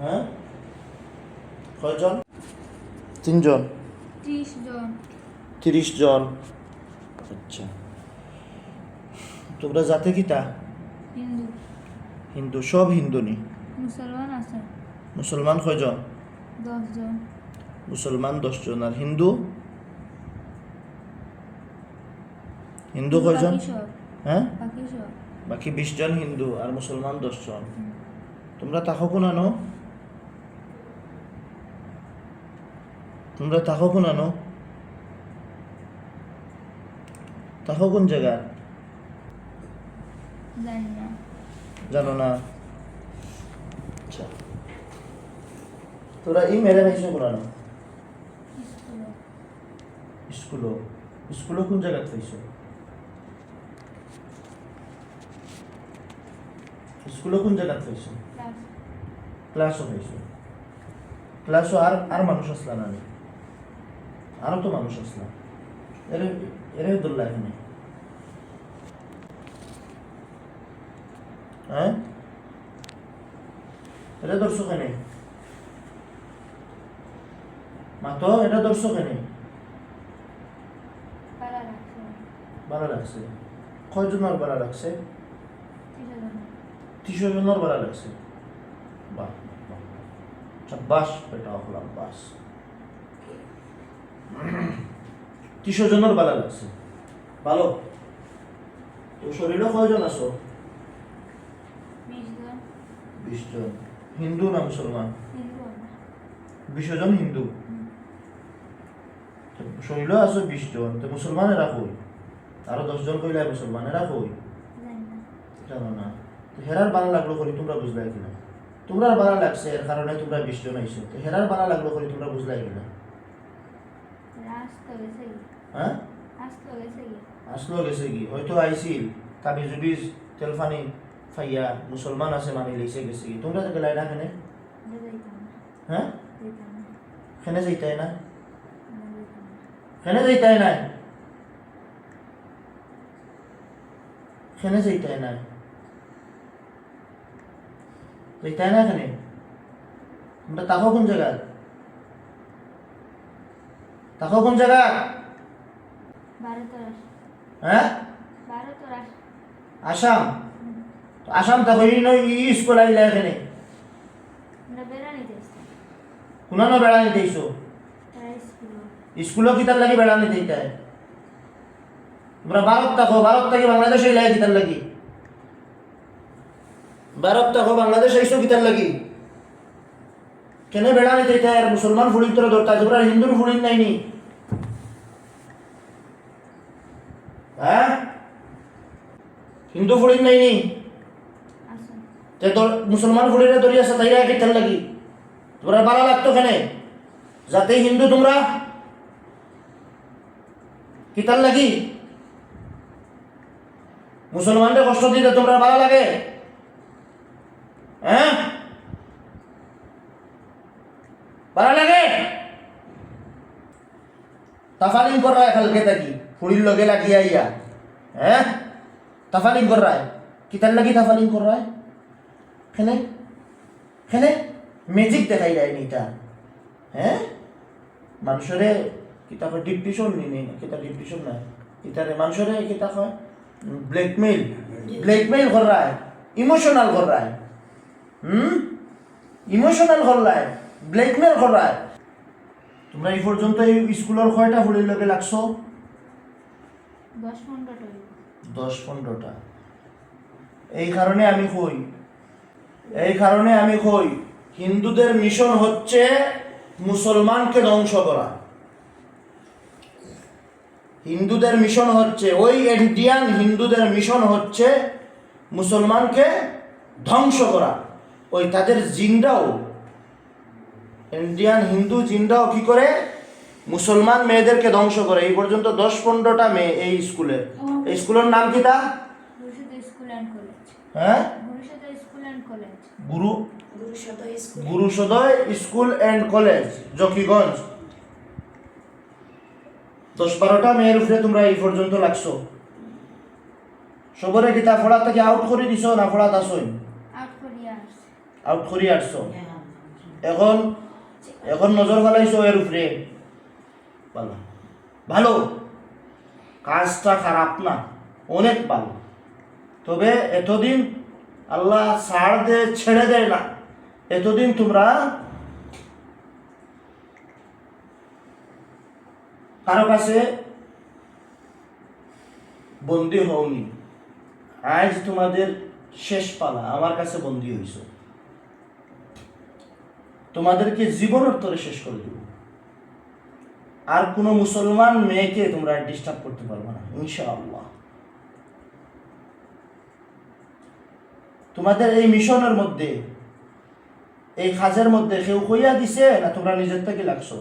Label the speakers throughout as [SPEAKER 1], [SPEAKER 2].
[SPEAKER 1] হ্যাঁ? কয়জন? তিনজন?
[SPEAKER 2] ত্রিশ জন।
[SPEAKER 1] তিরিশ জন। আচ্ছা। তোমরা জাতে কিতা?
[SPEAKER 2] হিন্দু।
[SPEAKER 1] হিন্দু সব হিন্দু নি?
[SPEAKER 2] মুসলমান আছে।
[SPEAKER 1] মুসলমান কয়জন?
[SPEAKER 2] দশ জন।
[SPEAKER 1] মুসলমান দশজন আর হিন্দু? হিন্দু কয়জন? হ্যাঁ?
[SPEAKER 2] বাকি
[SPEAKER 1] বিশ জন হিন্দু আর মুসলমান দশজন তোমরা তাকো কোন তোমরা তাকো কোন আনো? তাকো কোন জায়গা
[SPEAKER 2] জানো না।
[SPEAKER 1] আচ্ছা। তোরা এই মেরে খাইছো কোন আনো? স্কুলও স্কুলও কোন জায়গাত পাইছো স্কুলও কোন জায়গাত পাইছো
[SPEAKER 2] ক্লাস।
[SPEAKER 1] ক্লাসও পাইছো ক্লাসও আর আর মানুষ আসলা না নি? আরও তো মানুষ আসলা এরে এরে দোল্লা এখানে হ্যাঁ? এটা ধরছো কেনে মাতো এটা ধরছো কেনে ভালো লাগছে কয়জনের ভালো লাগছে তিনশো জনের। ভালো লাগছে বাহ বাহ। আচ্ছা বাস এটা হলাম বাস। তিনশো জনের ভালো লাগছে। ভালো তো শরীরে কয়জন আছো?
[SPEAKER 2] বিশ জন
[SPEAKER 1] হিন্দু না মুসলমান? বিশ জন হিন্দু? তো আছো বিশ জন তো মুসলমানেরা কই? আরও দশজন কইলে মুসলমানেরা কই?
[SPEAKER 2] জানি না।
[SPEAKER 1] তো হেরার বানা লাগল করি তোমরা বুঝলাই কিনা? তোমরা বানা লাগছে এর কারণে তোমরা বিশ জন আইছো। তো হেরার বানা লাগল করি তোমরা বুঝলাই কিনা? হ্যাঁ
[SPEAKER 2] আস তো গেছে কি
[SPEAKER 1] আসলো গেছে কি হয়তো আইছিল। তাবিজ উবিজ তেলফানি ফাইয়া মুসলমান আছে মানি লইছে গেছে। কি তোমরা তো গেলাই না কেনে?
[SPEAKER 2] আমরা যাইতাম না।
[SPEAKER 1] হ্যাঁ?
[SPEAKER 2] যাইতাম না।
[SPEAKER 1] খেনে যাইতাই না?
[SPEAKER 2] আমরা যাইতাম না।
[SPEAKER 1] খেনে যাইতাই নাই? খেনে যাইতাই নাই? যাইতাই না খেনে তোমরা তাকো কোন জায়গা তাকো কোন জায়গা?
[SPEAKER 2] ভারত
[SPEAKER 1] হ্যাঁ? আসাম? তো আসাম তাকো ই নয় ই স্কুল আইলা এখানে।
[SPEAKER 2] যাইছি
[SPEAKER 1] কোনানো বেড়ানি দিয়েছ স্কুলও কিতার লাগি বেড়ানি দিতে তোমরা ভারত থাকো ভারত থাকি বাংলাদেশে লাগে কিতার লাগি। ভারত থাকো বাংলাদেশ আইসো কিতার লাগি। কেনে বেড়ানি দিতে আর মুসলমান ফুড়ির তোরা ধরতা তোমরা হিন্দুর ফুড়ির নাইনি হ্যাঁ? হিন্দু ফুড়ির নাইনি
[SPEAKER 2] আসুন
[SPEAKER 1] তে তোর মুসলমান ফুড়িরে ধরি আছে তাইরা কিতার লাগি। তোমরা ভালো লাগতো কেনে? যাতে হিন্দু তোমরা কিতার লাগি? মুসলমানদের কষ্ট দিতে তোমরা ভালো লাগে। হ্যাঁ? ভালো লাগে? তাফালিং কর রায় কালকে থাকি? ফুড়ির লগে লাগিয়া ইয়া হ্যাঁ? তাফালিং কর রায় কিতার লাগি তাফালিং কর রায় খেলে? খেলে? ম্যাজিক দেখাই যায়নি এটা। হ্যাঁ? মানুষরে কিতা কয় ডিপ্রেশন নিনি কিতা ডিপ্রেশন নাই। কিতারে মানুষরে কিতা কয় ব্ল্যাকমেইল ব্ল্যাকমেইল করায় ইমোশনাল করায় হুম? ইমোশনাল করায় ব্ল্যাকমেইল করায় তোমরা এই পর্যন্ত এই স্কুলের কয়টা ফুলের লগে লাগছো?
[SPEAKER 2] দশ
[SPEAKER 1] পনেরোটা এই কারণে আমি কই এই কারণে আমি কই হিন্দুদের মিশন হচ্ছে মুসলমানকে ধ্বংস করা। হিন্দুদের মিশন হচ্ছে ওই ইন্ডিয়ান হিন্দুদের মিশন হচ্ছে মুসলমানকে ধ্বংস করা। ওই তাদের জিনরাও ইন্ডিয়ান হিন্দু জিনরাও কি করে? মুসলমান মেয়েদেরকে ধ্বংস করে। এই পর্যন্ত দশ পনেরোটা মেয়ে এই স্কুলের এই স্কুলের নাম কি তা হ্যাঁ?
[SPEAKER 3] Guru
[SPEAKER 1] Gurusaday school. And college Jakiganj. দশ বারোটা মেয়ের উপরে তোমরা এই পর্যন্ত লাগছো। সবরে কি তা ফোড়া থেকে আউট করে দিছো না ফোড়াত আসোই
[SPEAKER 2] আউট
[SPEAKER 1] করি আসছো।
[SPEAKER 3] হ্যাঁ।
[SPEAKER 1] এখন এখন নজর ফেলাইছো এর উপরে। ভালো। কাজটা খারাপ না। অনেক ভালো। তবে এতদিন আল্লাহ ছাড় দে, ছেড়ে দেয় না। এতদিন তোমরা কারও কাছে বন্দি হওনি। আজ তোমাদের শেষ পালা। আমার কাছে বন্দি হইছ। তোমাদেরকে জীবনের তরে শেষ করে দেব। আর কোনো মুসলমান মেয়েকে তোমরা ডিস্টার্ব করতে পারবে না ইনশাআল্লাহ। তোমাদের এই মিশনের মধ্যে এই কাজের মধ্যে কেউ কইয়া দিছে না তোমরা নিজের থেকে লাগছে?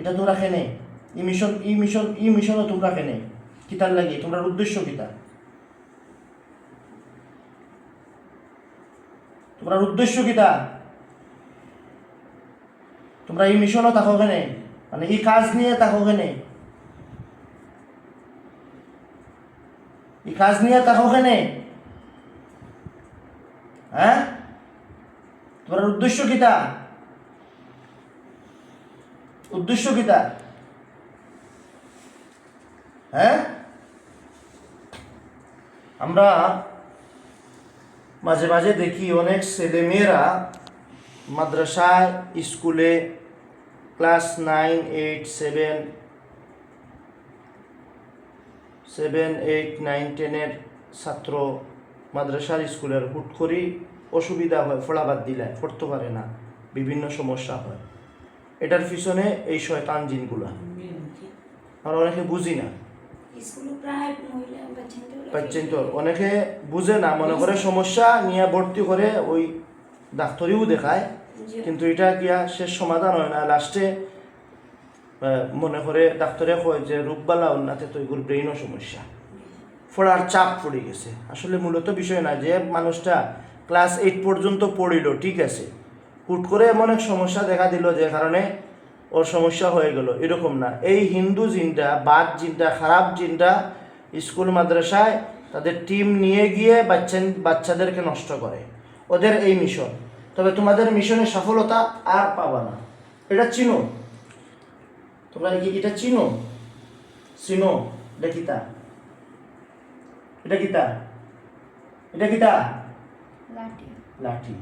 [SPEAKER 1] এটা তোমরা খেনে ই মিশন ই মিশন ই মিশনও তোমরা খেনে কিতার লাগে? তোমরা উদ্দেশ্য কিতা তোমরা উদ্দেশ্য কিতা তোমরা এই মিশনও থাকো কেনে মানে এই কাজ নিয়ে থাকো কেনে এই কাজ নিয়ে থাকো কেনে হ্যাঁ? তোমার উদ্দেশ্য কিতা উদ্দেশ্য কিতা হ্যাঁ? আমরা মাঝে মাঝে দেখি অনেক ছেলেমেয়েরা মাদ্রাসায় স্কুলে class nine eight seven seven eight nine টেনের ছাত্র মাদ্রাসার স্কুলের হুট করি অসুবিধা হয় ফোড়াবাদ দিলে পড়তে পারে না বিভিন্ন সমস্যা হয়। এটার পিছনে এই শয়তান জিনগুলা। আমরা অনেকে বুঝি না। পাচ্ছেন তো অনেকে বুঝে না মনে করে সমস্যা নিয়ে ভর্তি করে ওই ডাক্তারিও দেখায়। কিন্তু এটা কিয়া শেষ সমাধান হয় না? লাস্টে মনে করে ডাক্তারে কয় যে রূপবালা উন্নাতে তো এগুলো ব্রেইনও সমস্যা। পড়ার চাপ পড়ে গেছে। আসলে মূলত বিষয় না যে মানুষটা ক্লাস এইট পর্যন্ত পড়িল ঠিক আছে। হুট করে এমন এক সমস্যা দেখা দিল যে কারণে ওর সমস্যা হয়ে গেল। এরকম না। এই হিন্দু জিনটা বাদ জিনটা খারাপ জিনটা স্কুল মাদ্রাসায় তাদের টিম নিয়ে গিয়ে বাচ্চা বাচ্চাদেরকে নষ্ট করে। ওদের এই মিশন। তবে তোমাদের মিশনের সফলতা আর পাবা না। এটা চিনো? তোমরা কি এটা চিনো? চিনো? এটা কিতা? এটা কিতা? এটা কিতা?
[SPEAKER 2] লাঠি।
[SPEAKER 1] লাঠি।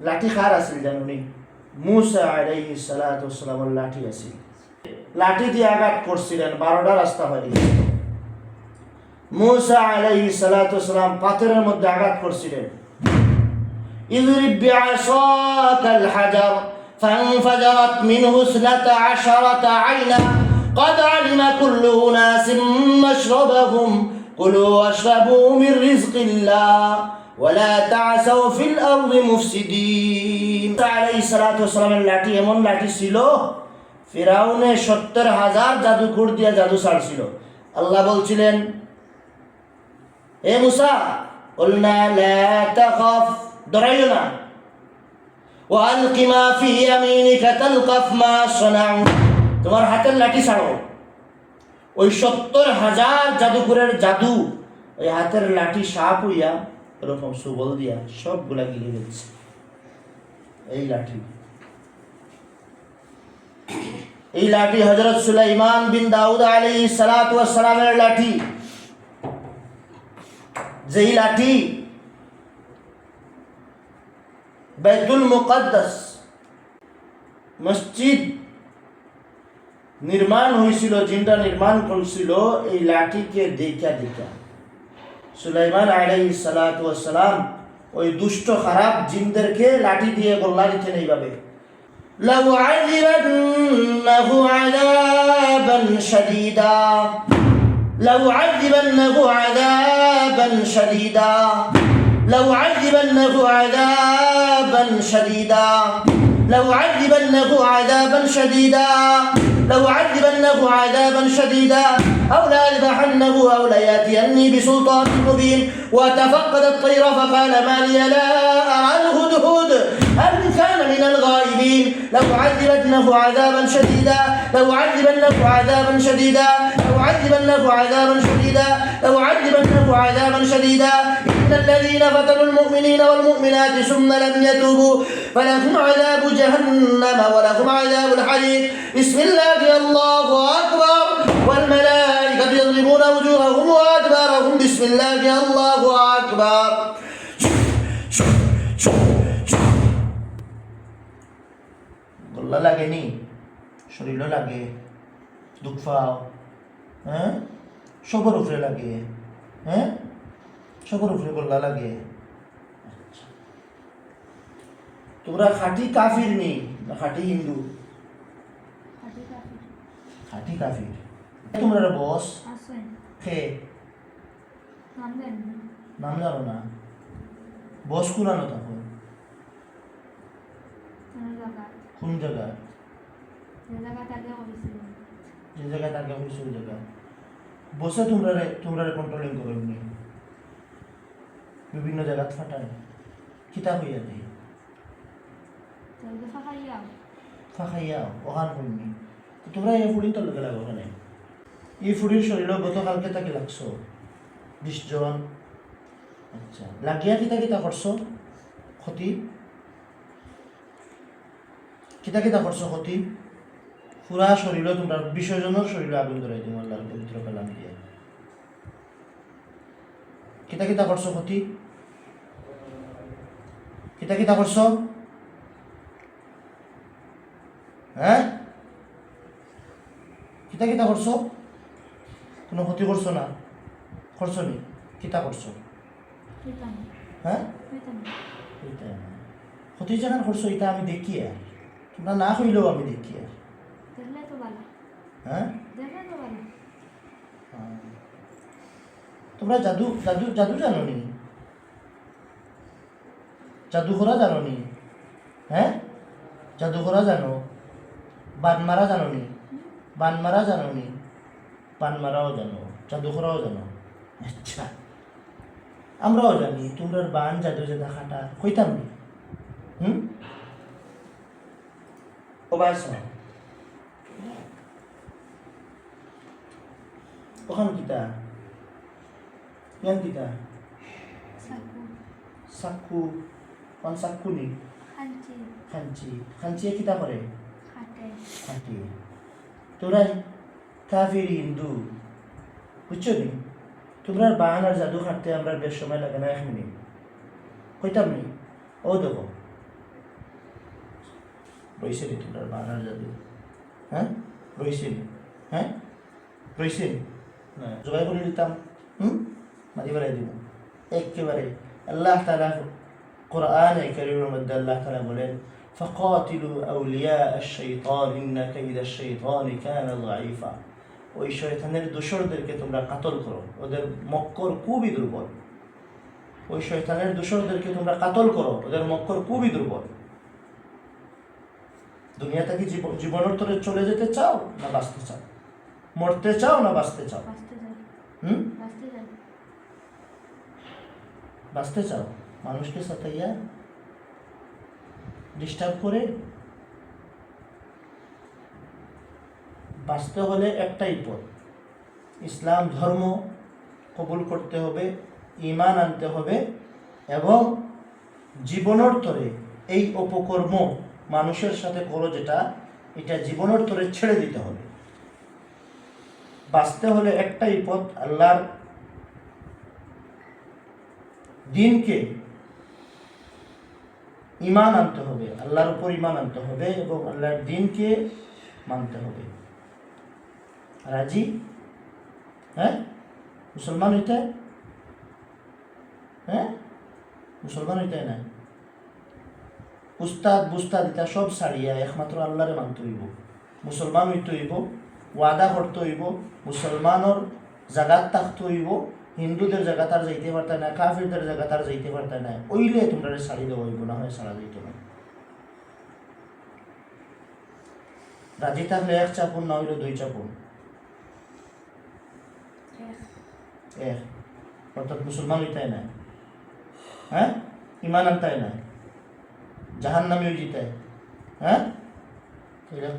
[SPEAKER 1] লাঠি খার আছিল জানুনি মুসা আলাইহি সালাতু ওয়াসসালামের লাঠি আছিল লাঠি দিয়ে আঘাত করছিলেন বারোটা রাস্তা হয়ে গেছিল মুসা আলাইহি সালাতু ওয়াসসালাম পাথরের মধ্যে আঘাত করছিলেন اضرب بعصاك الحجر فانفجرت منه اثنتا عشرة عينا قد علم كل أناس مشربهم كلوا واشربوا من رزق الله ولا تعثوا في الأرض مفسدين عليه الصلاة والسلام লাঠি এমন লাঠি ছিল ফিরাউনে সত্তর হাজার জাদুকর দিয়া জাদু ছাড়ছিল আল্লাহ বলছিলেন এ মুসা قلنا لا تخف ডরাইও না وألق ما في يمينك تلقف ما صنعوا তোমার হাতের লাঠি ছাড়ো ওই সত্তর হাজার জাদুকরের জাদু ওই হাতের লাঠি সাপ হইয়া এরকম সুবল দিয়া সবগুলা গিলে দিচ্ছে এই লাঠি। এই লাঠি হজরত সুলাইমান বিন দাউদ আলী সালাত সালামের লাঠি। যেই লাঠি বাইতুল মুকদ্দাস মসজিদ নির্মাণ হয়েছিল যেটা নির্মাণ করছিল, এই লাঠিকে দেখা দেখা সুলাইমান আলাই সালাম ওই দুষ্ট খারাপ জিনদেরকে লাঠি দিয়ে গোল্লা দিতেন এইভাবে لو عذبنه عذابا شديدا لو عذبنه عذابا شديدا. لو عذبنه عذابا شديدا. لو عذبنه عذابا شديدا لو عذبنه عذابا شديدا أو لأذبحنه أو ليأتيني بسلطان مبين. وتفقد الطير فقال ما لي لا أرى الهدهد. أم كان من الغائبين. لو عذبنه عذابا شديدا. لو عذبنه عذابا شديدا. لو عذبنه عذابا شديدا. لو عذبنه عذابا شديدا. إن الذين فتنوا المؤمنين والمؤمنات ثم لم يتوبوا فلهم عذاب جهنم ولهم عذاب الحريق. بسم الله الله أكبر. والملائكة يضربون وجوههم وأدبارهم. بسم الله শরীরও লাগে দুঃখ পাও হ্যাঁ? সবর উপরে লাগে হ্যাঁ? সবর উপরে গল্লা লাগে। আচ্ছা। তোমরা খাঁটি কাফির নেই না খাঁটি হিন্দু? খাঁটি কাফির। তোমরা বস? খে নাম জানো না। বস কুরানো তখন?
[SPEAKER 2] কোন
[SPEAKER 1] জায়গায়?
[SPEAKER 2] যে জায়গা
[SPEAKER 1] জায়গায় তাকে হয়েছে ওই জায়গায় বসে তোমরা তোমরা কন্ট্রোলিং করো এমনি। বিভিন্ন জায়গা ফাটায়। কিতাব হইয়া দেয়
[SPEAKER 2] ফাঁকাইয়া
[SPEAKER 1] ওখান হইনি তোমরা এই ফুড়ির তো লেগে ওখানে এই ফুড়ির শরীরে গতকালকে তাকে লাগছো? বিশ জন। আচ্ছা লাগিয়া কিতা কিতা করছ? ক্ষতি? কিতা কিতা করছ ক্ষতি? পুরা শরীরে তোমরা বিশ্বজনের শরীরে আগুন ধরাই দিম আল্লাহর পবিত্র কালাম দিয়ে। কিতা কিতা করছ ক্ষতি কিতা কিতা করছ? হ্যাঁ? কিতা কিতা করছ? কোনো ক্ষতি করছ না? করছ নি? কিতা করছ? হ্যাঁ। ক্ষতি যেখানে করছ এটা আমি দেখি আর তোমরা না হইলেও আমি দেখি আর
[SPEAKER 2] দেখলে তো ভালো
[SPEAKER 1] হ্যাঁ
[SPEAKER 2] দেখলে তো ভালো।
[SPEAKER 1] তোমরা জাদু জাদু জাদু জানো নি জাদু করা জানো নি হ্যাঁ জাদু করা জানো বান মারা জানো নি বান মারা জানো নি বান মারাও জানো জাদু করাও জানো আচ্ছা আমরাও জানি তোমরা বান জাদু জাদা খাটা কইতাম নি হুম ও বাইস ওখান কিতা ইয়ান কিতা
[SPEAKER 2] সাকু
[SPEAKER 1] সাক্কু কোন সাক্কু নি
[SPEAKER 2] খাঞ্চি
[SPEAKER 1] খাঞ্চি কিতা করে
[SPEAKER 2] খাটে
[SPEAKER 1] তোরা কাফির হিন্দু বুঝছ নি তোমরা বান আর জাদু খাটতে আমরা বেশ সময় লাগে না এক মিনিট কইতাম নি ও দেখো রইছে নি তোমরা বান আর জাদু হ্যাঁ রইছে হ্যাঁ না জবাই করে দিতাম হুম মারি বেড়াই দিব একেবারে আল্লাহ তালা কোরআন করিমের মধ্যে আল্লাহ তালা বলেন فقاتلوا أولياء الشيطان إن كيد الشيطان كان ضعيفا ওই শয়তানের দোসরদেরকে তোমরা কাতল করো ওদের মক্কর খুবই দুর্বল ওই শয়তানের দোসরদেরকে তোমরা কাতল করো ওদের মক্কর খুবই দুর্বল দুনিয়া থেকে জীবন জীবনোত্তরে চলে যেতে চাও না বাঁচতে চাও মরতে চাও না বাঁচতে চাও? হুম?
[SPEAKER 2] বাঁচতে
[SPEAKER 1] বাঁচতে চাও? মানুষকে সাতাইয়া ডিস্টার্ব করে বাঁচতে হলে একটাই পথ। ইসলাম ধর্ম কবুল করতে হবে ইমান আনতে হবে এবং জীবনোত্তরে এই অপকর্ম মানুষের সাথে করো যেটা এটা জীবনোত্তরে ছেড়ে দিতে হবে। বাঁচতে হলে একটাই পথ, আল্লাহর দিনকে ইমান আনতে হবে, আল্লাহর উপর ইমান আনতে হবে এবং আল্লাহর দিনকে মানতে হবে। রাজি? হ্যাঁ? মুসলমান হইতে? হ্যাঁ? মুসলমান হইতে না উস্তাদ, বুস্তাদ, এটা সব ছাড়িয়া একমাত্র আল্লাহরে মানতে হইব। মুসলমান হইতে হইব। ওয়াদা করতে হইব মুসলমানের জাগাত থাকতে হইব হিন্দুদের জায়গা তার যাইতে পারতে না কাফিরদের জায়গা তার যাইতে পারতে না ওইলে তোমরা ছাড়ি দেওয়া হইব না হয় ছাড়া যাইত না রাজি থাকলে এক চাপুন না হইলে দুই চাপুন। এক। অর্থাৎ মুসলমান হইতাই না? হ্যাঁ? ইমান আনতাই না? জাহান জিতায় হ্যাঁ? এরা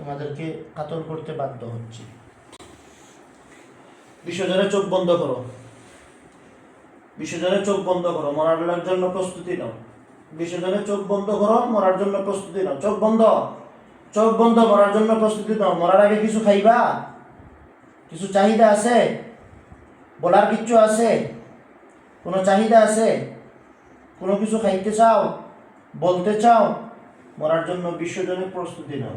[SPEAKER 1] তোমাদেরকে কাতল করতে বাধ্য হচ্ছে। বিশ্বজনে চোখ বন্ধ করো। বিশ্বজনের চোখ বন্ধ করো, মরার জন্য প্রস্তুতি নাও। বিশ্বজনের চোখ বন্ধ করো, মরার জন্য প্রস্তুতি নাও। চোখ বন্ধ। চোখ বন্ধ, মরার জন্য প্রস্তুতি নাও। মরার আগে কিছু খাইবা? কিছু চাহিদা আছে? বলার কিচ্ছু আছে? কোনো চাহিদা আছে? কোনো কিছু খাইতে চাও? বলতে চাও? মরার জন্য বিশ্বজনের প্রস্তুতি নাও।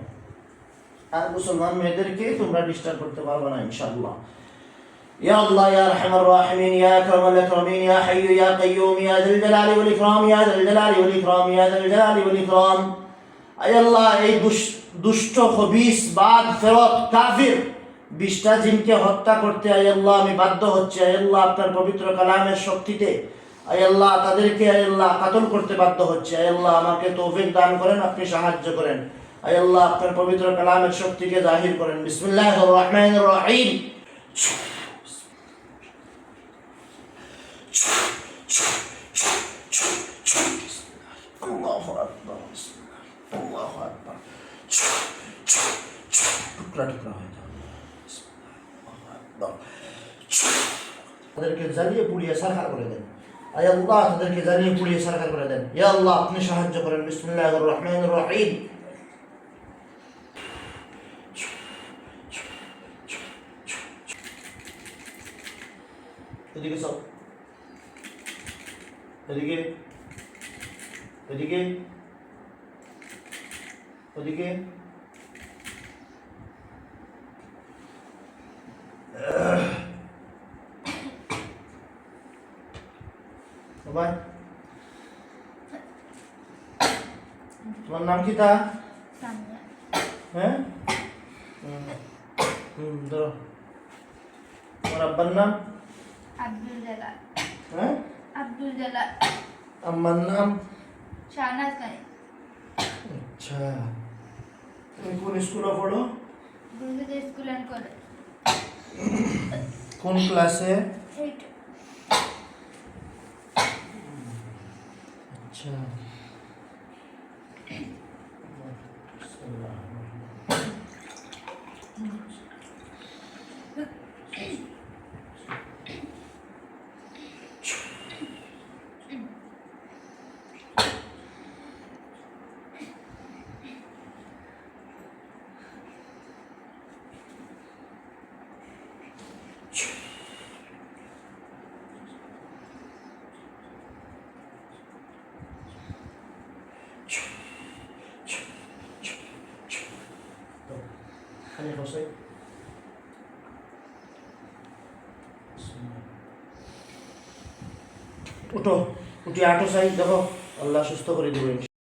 [SPEAKER 1] আর মুসলমান মেয়েদেরকে তোমরা ডিস্টার্ব করতে পারবে না ইনশাআল্লাহ يا الله يا ارحم الراحمين يا اكرم الاكرمين يا حي يا قيوم يا ذا الجلال والاكرام يا ذا الجلال والاكرام يا ذا الجلال والاكرام আয় আল্লাহ এই দুষ- দুষ্ট খবিস বাদ ফেরত কাফির বিশটা জিনকে হত্যা করতে আয় আল্লাহ আমি বাধ্য হচ্ছে আয় আল্লাহ আপনার পবিত্র কালামের শক্তিতে আয় আল্লাহ তাদেরকে আয় আল্লাহ কাতল করতে বাধ্য হচ্ছে আয় আল্লাহ আমাকে তৌফিক দান করেন আপনি সাহায্য করেন আয় আল্লাহ, আপনার পবিত্র কালামের শক্তিকে জাহির করেন। বিসমিল্লাহির রহমানির রহিম। টুকরা টুকরা হয়ে। তাদেরকে জ্বালিয়ে পুড়িয়ে সারখার করে দেন। আয় আল্লাহ, তাদেরকে জ্বালিয়ে পুড়িয়ে সারখার করে দেন। ইয়া আল্লাহ, আপনি সাহায্য করেন। বিসমিল্লাহির রহমানির রহিম। এদিকে সব এদিকে এদিকে ওদিকে বাবাই তোমার নাম কি তা
[SPEAKER 2] সামিয়া
[SPEAKER 1] হ্যাঁ হুম, হুম ধরো তোমার আব্বার নাম
[SPEAKER 2] আব্দুল জালাল
[SPEAKER 1] হ্যাঁ
[SPEAKER 2] আব্দুল জালাল
[SPEAKER 1] আম্মার নাম
[SPEAKER 2] শাহনাজ খানি
[SPEAKER 1] আচ্ছা তুমি কোন স্কুলে পড়ো
[SPEAKER 2] গুরুদের স্কুল অ্যান্ড কলেজ
[SPEAKER 1] কোন ক্লাসে
[SPEAKER 2] এইট
[SPEAKER 1] আচ্ছা খালি বসে উঠো উঠি আটো সাইড দেখো আল্লাহ সুস্থ করে দেবেন